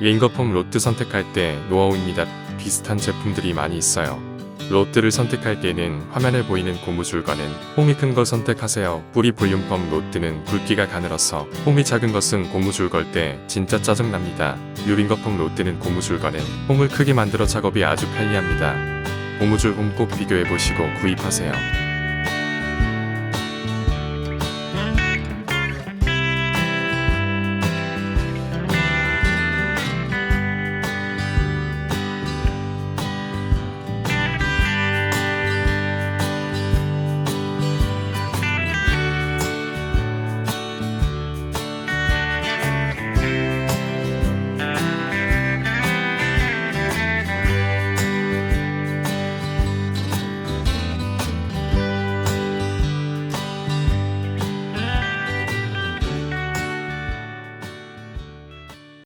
링거폼 로트 선택할 때 노하우입니다. 비슷한 제품들이 많이 있어요. 로트를 선택할 때는 화면에 보이는 고무줄과는 홈이 큰 걸 선택하세요. 뿌리 볼륨펌 로트는 굵기가 가늘어서 홈이 작은 것은 고무줄 걸 때 진짜 짜증납니다. 유링거펌 로트는 고무줄과는 홈을 크게 만들어 작업이 아주 편리합니다. 고무줄 홈꼭 비교해 보시고 구입하세요.